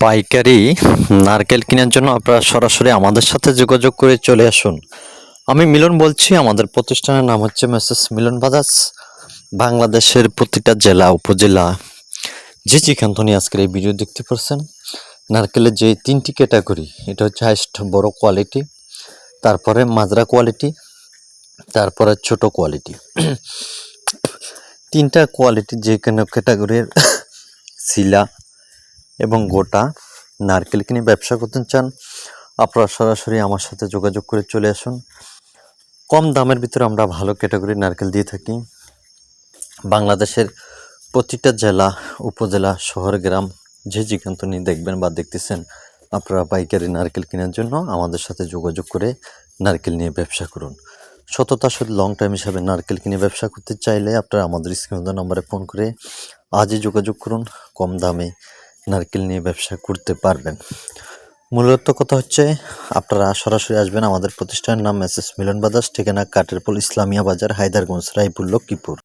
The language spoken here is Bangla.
পাইকারি নারকেল কেনার জন্য আপনারা সরাসরি আমাদের সাথে যোগাযোগ করে চলে আসুন। আমি মিলন বলছি, আমাদের প্রতিষ্ঠানের নাম হচ্ছে মেসেস মিলন বাজাজ, বাংলাদেশের প্রতিটা জেলা, উপজেলা। যে যেখান থেকে আজকের এই ভিডিও দেখতে পাচ্ছেন নারকেলের যে তিনটি ক্যাটাগরি, এটা হচ্ছে হাইস্ট, বড় কোয়ালিটি, তারপরে মাজরা কোয়ালিটি, তারপরে ছোট কোয়ালিটি। তিনটা কোয়ালিটি যে কোনো ক্যাটাগরির, শিলা এবং গোটা নারকেল কিনে ব্যবসা করতে চান, আপনারা সরাসরি আমার সাথে যোগাযোগ করে চলে আসুন। কম দামের ভিতরে আমরা ভালো ক্যাটাগরির নারকেল দিয়ে থাকি। বাংলাদেশের প্রতিটা জেলা, উপজেলা, শহর, গ্রাম যে যেখান থেকে দেখবেন বা দেখতেছেন, আপনারা পাইকারি নারকেল কেনার জন্য আমাদের সাথে যোগাযোগ করে নারকেল নিয়ে ব্যবসা করুন। সততা শুধু লং টাইম হিসাবে নারকেল কিনে ব্যবসা করতে চাইলে আপনারা আমাদের স্ক্রিন নম্বরে ফোন করে আজই যোগাযোগ করুন। কম দামে নারকেল নিয়ে ব্যবসা করতে পারবেন। মূলত কথা হচ্ছে, আপনারা সরাসরি আসবেন আমাদের প্রতিষ্ঠানের নাম মেসেস মিলন বাজার ঠিকানা কাটেরপুল ইসলামিয়া বাজার, হায়দারগঞ্জ, রায়পুর, লক্ষ্মীপুর।